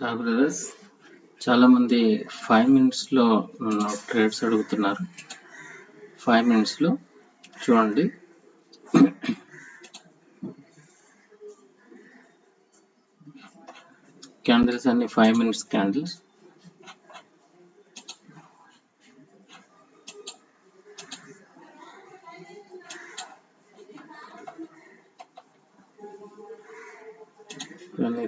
Brothers చాలా మంది five మినిట్స్లో ట్రేడ్స్ అడుగుతున్నారు. ఫైవ్ మినిట్స్లో చూడండి. క్యాండిల్స్ అన్ని ఫైవ్ మినిట్స్ క్యాండిల్స్ ఇవన్నీ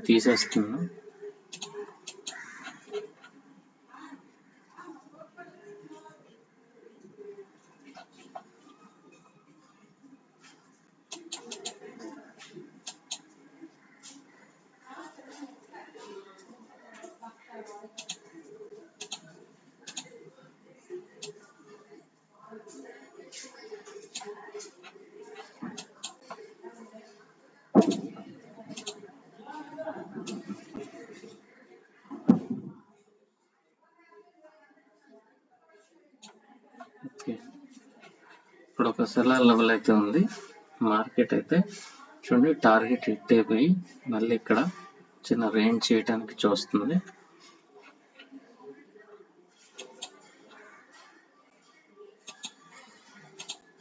ఒక సెల్లర్ లెవెల్ అయితే ఉంది. మార్కెట్ అయితే చూడండి టార్గెట్ హిట్ అయిపోయి మళ్ళీ ఇక్కడ చిన్న రేంజ్ చేయడానికి చూస్తుంది.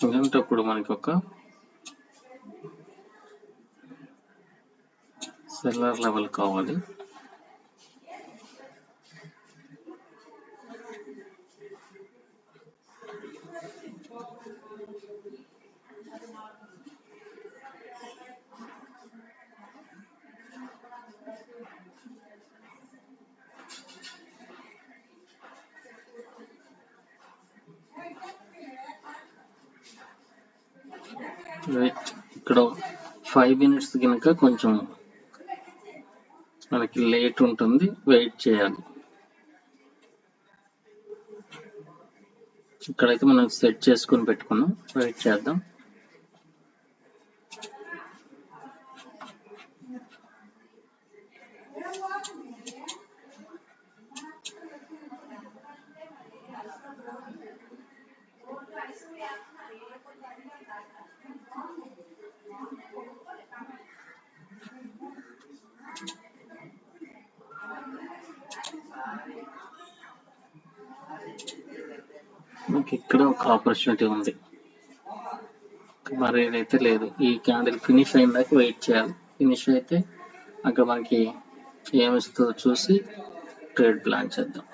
ఇలాంటప్పుడు మనకి ఒక సెల్లర్ లెవెల్ కావాలి. రైట్ ఇక్కడ ఫైవ్ మినిట్స్ కనుక కొంచెం మనకి లేట్ ఉంటుంది. వెయిట్ చేయాలి. ఇక్కడైతే మనం సెట్ చేసుకొని పెట్టుకున్నాం. వెయిట్ చేద్దాం. మనకి ఇక్కడ ఒక ఆపర్చునిటీ ఉంది. మరి ఏదైతే లేదు. ఈ క్యాండిల్ ఫినిష్ అయిన దాకా వెయిట్ చేయాలి. ఫినిష్ అయితే అక్కడ మనకి ఏమిస్తుందో చూసి ట్రేడ్ ప్లాన్ చేద్దాం.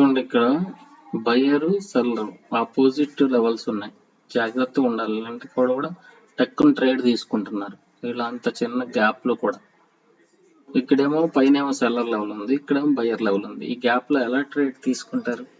చూడండి ఇక్కడ బయరు సెల్లర్ ఆపోజిట్ లెవెల్స్ ఉన్నాయి. జాగ్రత్తగా ఉండాలి. ఇలాంటి కూడా కూడా టక్కున ట్రేడ్ తీసుకుంటున్నారు. ఇలా అంత చిన్న గ్యాప్లో కూడా. ఇక్కడేమో పైన ఏమో సెల్లర్ లెవెల్ ఉంది ఇక్కడేమో బయర్ లెవెల్ ఉంది. ఈ గ్యాప్లో ఎలా ట్రేడ్ తీసుకుంటారు?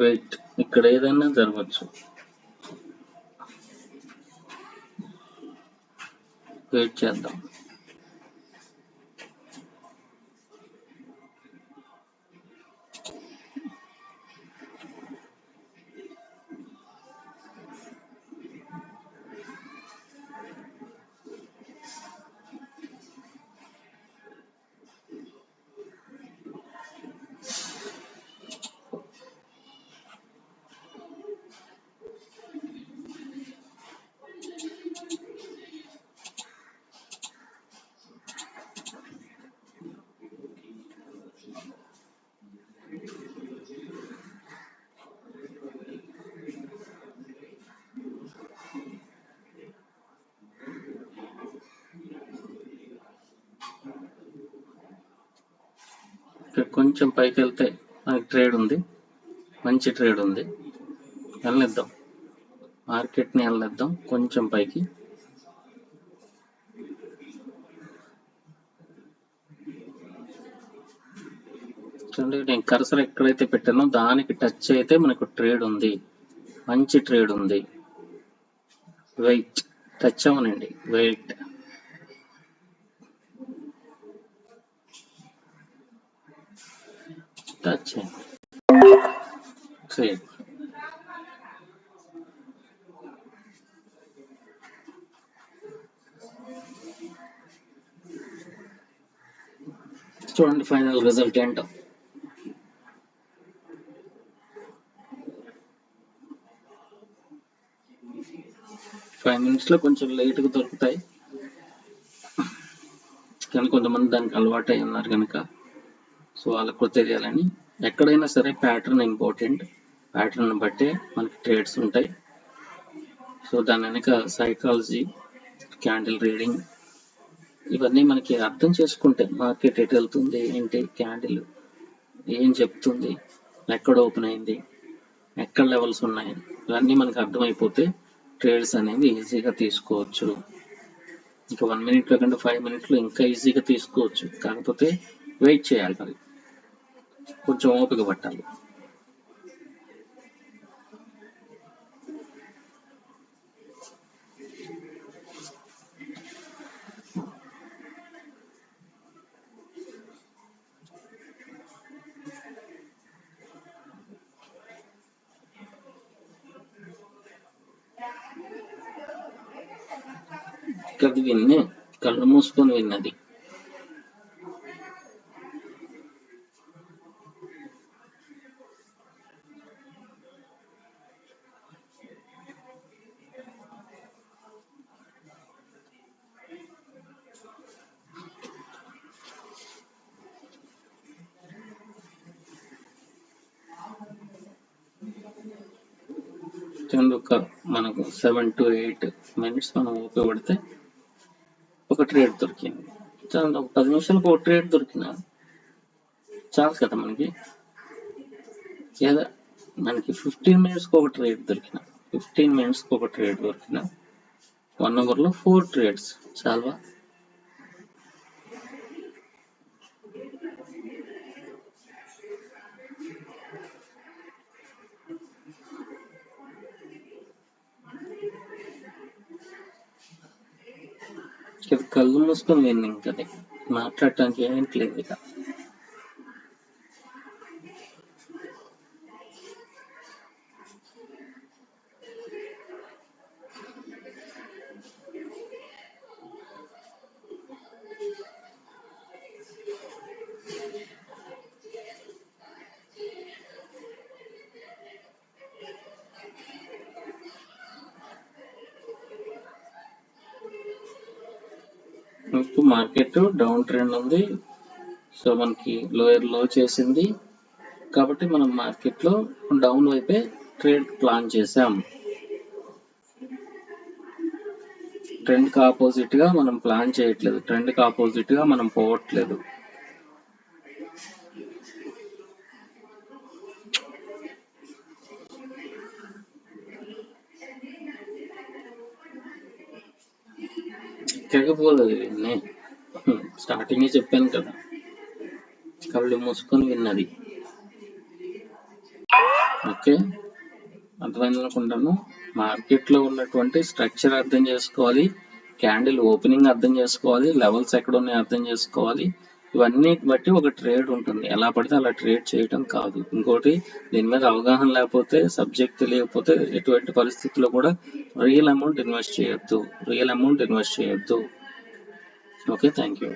వెయిట్ ఇక్కడ ఏదైనా జరగచ్చు వెయిట్ చేద్దాం. కొంచెం పైకి వెళ్తే మనకి ట్రేడ్ ఉంది. మంచి ట్రేడ్ ఉంది. వెళ్ళిద్దాం. మార్కెట్ని వెళ్ళిద్దాం. కొంచెం పైకి. చూడండి నేను కర్సర్ ఎక్కడైతే పెట్టానో దానికి టచ్ అయితే మనకు ట్రేడ్ ఉంది. మంచి ట్రేడ్ ఉంది. వెయిట్ టచ్ అవనండి వెయిట్ టచ్ ట్రేడ్ చూడండి ఫైనల్ రిజల్ట్ ఏంటో? ఫైవ్ మినిట్స్లో కొంచెం లేట్గా దొరుకుతాయి. కానీ కొంతమంది దానికి అలవాటు అయి ఉన్నారు కనుక సో వాళ్ళకు కూడా తెలియాలని. ఎక్కడైనా సరే ప్యాటర్న్ ఇంపార్టెంట్ ప్యాటర్న్ బట్టే మనకి ట్రేడ్స్ ఉంటాయి. సో దాని వెనుక సైకాలజీ క్యాండిల్ రీడింగ్ ఇవన్నీ మనకి అర్థం చేసుకుంటే మార్కెట్ ఎటు వెళ్తుంది ఏంటి క్యాండిల్ ఏం చెప్తుంది ఎక్కడ ఓపెన్ అయింది ఎక్కడ లెవెల్స్ ఉన్నాయి ఇవన్నీ మనకి అర్థమైపోతే ట్రేడ్స్ అనేవి ఈజీగా తీసుకోవచ్చు. ఇంకా వన్ మినిట్లో కంటే ఫైవ్ మినిట్లో ఇంకా ఈజీగా తీసుకోవచ్చు. కాకపోతే వెయిట్ చేయాలి మరి. కొంచెం ఓపిక పట్టాలి. ఇక్కడ విన్నే కళ్ళు మూసుకొని విన్నది. చూడండి ఒక మనకు సెవెన్ టు ఎయిట్ మినిట్స్ మనం ఉపయోగపడితే ఒక ట్రేడ్ దొరికింది. చాలా ఒక పది నిమిషాలకు ఒక ట్రేడ్ దొరికిన చాలు కదా మనకి. లేదా మనకి ఫిఫ్టీన్ మినిట్స్కి ఒక ట్రేడ్ దొరికిన ఫిఫ్టీన్ మినిట్స్కి ఒక ట్రేడ్ దొరికిన వన్ అవర్లో ఫోర్ ట్రేడ్స్ చాలా కళ్ళు మూసుకొని విన్ను ఇంకది మాట్లాడటానికి ఏంటి లేదు ఇక. ఇప్పుడు మార్కెట్ డౌన్ ట్రెండ్ ఉంది. సో మనకి లోయర్లో చేసింది. కాబట్టి మనం మార్కెట్లో డౌన్ వైపే ట్రేడ్ ప్లాన్ చేసాం ట్రెండ్కి ఆపోజిట్గా మనం ప్లాన్ చేయట్లేదు. ట్రెండ్కి ఆపోజిట్గా మనం పోవట్లేదు. తెగపోదు విన్నే స్టార్టింగ్ చెప్పాను కదా. కళ్ళు మూసుకొని విన్నది. ఓకే? అర్థమైంది అనుకుంటాను మార్కెట్లో ఉన్నటువంటి స్ట్రక్చర్ అర్థం చేసుకోవాలి. క్యాండిల్ ఓపెనింగ్ అర్థం చేసుకోవాలి. లెవెల్స్ ఎక్కడ ఉన్నాయో అర్థం చేసుకోవాలి. ఇవన్నీ బట్టి ఒక ట్రేడ్ ఉంటుంది. ఎలా పడితే అలా ట్రేడ్ చేయటం కాదు. ఇంకోటి దీని మీద అవగాహన లేకపోతే సబ్జెక్ట్ తెలియకపోతే ఎటువంటి పరిస్థితుల్లో కూడా రియల్ అమౌంట్ ఇన్వెస్ట్ చేయొద్దు. రియల్ అమౌంట్ ఇన్వెస్ట్ చేయొద్దు. Okay thank you